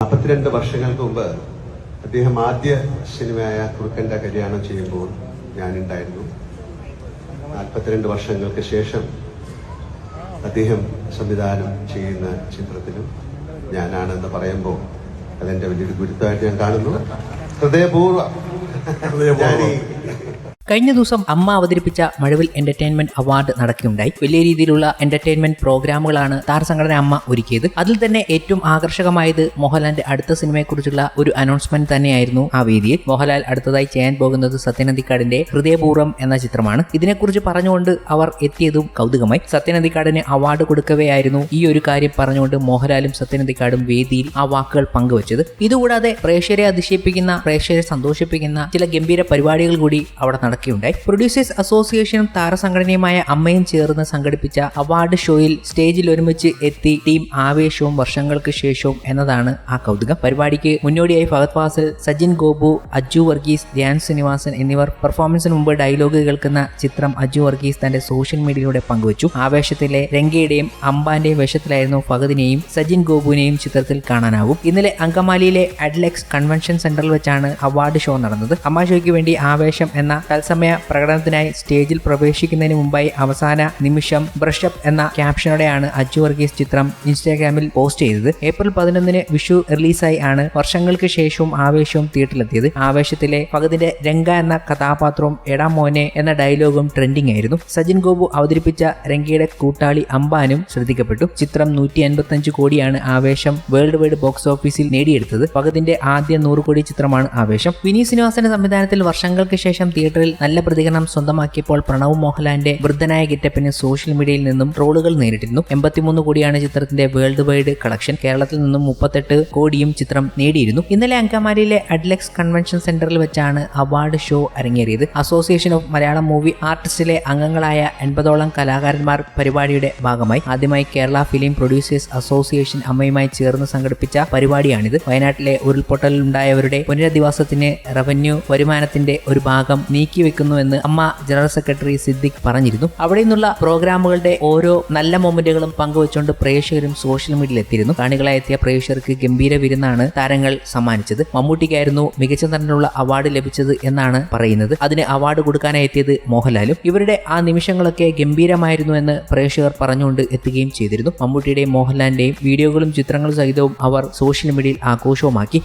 നാൽപ്പത്തിരണ്ട് വർഷങ്ങൾക്ക് മുമ്പ് അദ്ദേഹം ആദ്യ സിനിമയായ കുറുക്കന്റെ കല്യാണം ചെയ്യുമ്പോൾ ഞാനുണ്ടായിരുന്നു. നാൽപ്പത്തിരണ്ട് വർഷങ്ങൾക്ക് ശേഷം അദ്ദേഹം സംവിധാനം ചെയ്യുന്ന ചിത്രത്തിലും ഞാനാണെന്ന് പറയുമ്പോൾ അതെന്റെ വലിയൊരു ഗുരുത്വമായിട്ട് ഞാൻ കാണുന്നു. ഹൃദയപൂർവം. കഴിഞ്ഞ ദിവസം അമ്മ അവതരിപ്പിച്ച മഴവിൽ എന്റർടൈൻമെന്റ് അവാർഡ് നടക്കുകയുണ്ടായി. വലിയ രീതിയിലുള്ള എന്റർടൈൻമെന്റ് പ്രോഗ്രാമുകളാണ് താരസംഘടന അമ്മ ഒരുക്കിയത്. അതിൽ തന്നെ ഏറ്റവും ആകർഷകമായത് മോഹൻലാലിന്റെ അടുത്ത സിനിമയെക്കുറിച്ചുള്ള ഒരു അനൗൺസ്മെന്റ് തന്നെയായിരുന്നു ആ വേദിയിൽ. മോഹൻലാൽ അടുത്തതായി ചെയ്യാൻ പോകുന്നത് സത്യനന്ദിക്കാടിന്റെ ഹൃദയപൂർവം എന്ന ചിത്രമാണ്. ഇതിനെക്കുറിച്ച് പറഞ്ഞുകൊണ്ട് അവർ എത്തിയതും കൗതുകമായി. സത്യനന്ദിക്കാടിന് അവാർഡ് കൊടുക്കവെയായിരുന്നു ഈ ഒരു കാര്യം പറഞ്ഞുകൊണ്ട് മോഹൻലാലും സത്യനന്ദിക്കാടും വേദിയിൽ ആ വാക്കുകൾ പങ്കുവച്ചത്. ഇതുകൂടാതെ പ്രേക്ഷകരെ അതിശയിപ്പിക്കുന്ന പ്രേക്ഷകരെ സന്തോഷിപ്പിക്കുന്ന ചില ഗംഭീര പരിപാടികൾ കൂടി അവിടെ നടക്കുകയുണ്ടായി പ്രൊഡ്യൂസേഴ്സ് അസോസിയേഷനും താരസംഘടനയുമായ അമ്മയും ചേർന്ന് സംഘടിപ്പിച്ച അവാർഡ് ഷോയിൽ സ്റ്റേജിൽ ഒരുമിച്ച് എത്തി ടീം ആവേശവും വർഷങ്ങൾക്ക് ശേഷവും എന്നതാണ് ആ കൗതുകം. പരിപാടിക്ക് മുന്നോടിയായി ഫഹദ് ഫാസിൽ സജിൻ ഗോപു അജു വർഗീസ് ധ്യാൻ ശ്രീനിവാസൻ എന്നിവർ പെർഫോമൻസിന് മുമ്പ് ഡയലോഗ് കേൾക്കുന്ന ചിത്രം അജു വർഗീസ് തന്റെ സോഷ്യൽ മീഡിയയിലൂടെ പങ്കുവച്ചു. ആവേശത്തിലെ രംഗയുടെയും അംബാന്റെയും വേഷത്തിലായിരുന്നു ഫഹദിനെയും സജിൻ ഗോപുവിനെയും ചിത്രത്തിൽ കാണാനാവും. ഇന്നലെ അങ്കമാലിയിലെ അഡ്ലെക്സ് കൺവെൻഷൻ സെന്ററിൽ വെച്ചാണ് അവാർഡ് ഷോ നടന്നത്. അമ്മ ഷോയ്ക്ക് വേണ്ടി ആവേശം എന്ന തത്സമയ പ്രകടനത്തിനായി സ്റ്റേജിൽ പ്രവേശിക്കുന്നതിന് മുമ്പായി അവസാന നിമിഷം ബ്രഷപ്പ് എന്ന ക്യാപ്ഷനോടെയാണ് അജു വർഗീസ് ചിത്രം ഇൻസ്റ്റാഗ്രാമിൽ പോസ്റ്റ് ചെയ്തത്. ഏപ്രിൽ പതിനൊന്നിന് വിഷു റിലീസായി ആണ് വർഷങ്ങൾക്ക് ശേഷവും ആവേശവും തിയേറ്ററിലെത്തിയത്. ആവേശത്തിലെ ഭഗതിന്റെ രംഗ എന്ന കഥാപാത്രവും എടാ മോനെ എന്ന ഡയലോഗും ട്രെൻഡിംഗ് ആയിരുന്നു. സജിൻ ഗോപു അവതരിപ്പിച്ച രംഗയുടെ കൂട്ടാളി അംബാനും ശ്രദ്ധിക്കപ്പെട്ടു. ചിത്രം നൂറ്റി അൻപത്തഞ്ച് കോടിയാണ് ആവേശം വേൾഡ് വൈഡ് ബോക്സ് ഓഫീസിൽ നേടിയെടുത്തത്. ഭഗതിന്റെ ആദ്യ നൂറ് കോടി ചിത്രമാണ് ആവേശം. വിനീത് ശ്രീനിവാസന്റെ സംവിധാനത്തിൽ വർഷങ്ങൾക്ക് ശേഷം തിയേറ്ററിൽ നല്ല പ്രതികരണം സ്വന്തമാക്കിയപ്പോൾ പ്രണവ് മോഹൻലാലിന്റെ വൃദ്ധനായ ഗെറ്റപ്പിന് സോഷ്യൽ മീഡിയയിൽ നിന്നും ട്രോളുകൾ നേരിട്ടിരുന്നു. എൺപത്തിമൂന്ന് കോടിയാണ് ചിത്രത്തിന്റെ വേൾഡ് വൈഡ് കളക്ഷൻ. കേരളത്തിൽ നിന്നും മുപ്പത്തെട്ട് കോടിയും ചിത്രം നേടിയിരുന്നു. ഇന്നലെ അങ്കമാലിയിലെ അഡ്ലക്സ് കൺവെൻഷൻ സെന്ററിൽ വെച്ചാണ് അവാർഡ് ഷോ അരങ്ങേറിയത്. അസോസിയേഷൻ ഓഫ് മലയാളം മൂവി ആർട്ടിസ്റ്റിലെ അംഗങ്ങളായ എൺപതോളം കലാകാരന്മാർ പരിപാടിയുടെ ഭാഗമായി. ആദ്യമായി കേരള ഫിലിം പ്രൊഡ്യൂസേഴ്സ് അസോസിയേഷൻ അമ്മയുമായി ചേർന്ന് സംഘടിപ്പിച്ച പരിപാടിയാണിത്. വയനാട്ടിലെ ഉരുൾപൊട്ടലുണ്ടായവരുടെ പുനരധിവാസത്തിന് റവന്യൂ വരുമാനത്തിന്റെ ഒരു ഭാഗം നീക്കിവെക്കുന്നുവെന്ന് അമ്മ ജനറൽ സെക്രട്ടറി സിദ്ദിഖ് പറഞ്ഞിരുന്നു. അവിടെ നിന്നുള്ള പ്രോഗ്രാമുകളുടെ ഓരോ നല്ല മൊമെന്റുകളും പങ്കുവച്ചുകൊണ്ട് പ്രേക്ഷകരും സോഷ്യൽ മീഡിയയിൽ എത്തിയിരുന്നു. കാണികളായി എത്തിയ പ്രേക്ഷകർക്ക് ഗംഭീര വിരുന്നാണ് താരങ്ങൾ സമ്മാനിച്ചത്. മമ്മൂട്ടിക്കായിരുന്നു മികച്ച നടനുള്ള അവാർഡ് ലഭിച്ചത് എന്നാണ് പറയുന്നത്. അതിന് അവാർഡ് കൊടുക്കാനായി എത്തിയത് മോഹൻലാലും. ഇവരുടെ ആ നിമിഷങ്ങളൊക്കെ ഗംഭീരമായിരുന്നു എന്ന് പ്രേക്ഷകർ പറഞ്ഞുകൊണ്ട് എത്തുകയും ചെയ്തിരുന്നു. മമ്മൂട്ടിയുടെയും മോഹൻലാലിന്റെയും വീഡിയോകളും ചിത്രങ്ങളും സഹിതവും അവർ സോഷ്യൽ മീഡിയയിൽ ആഘോഷവുമാക്കി.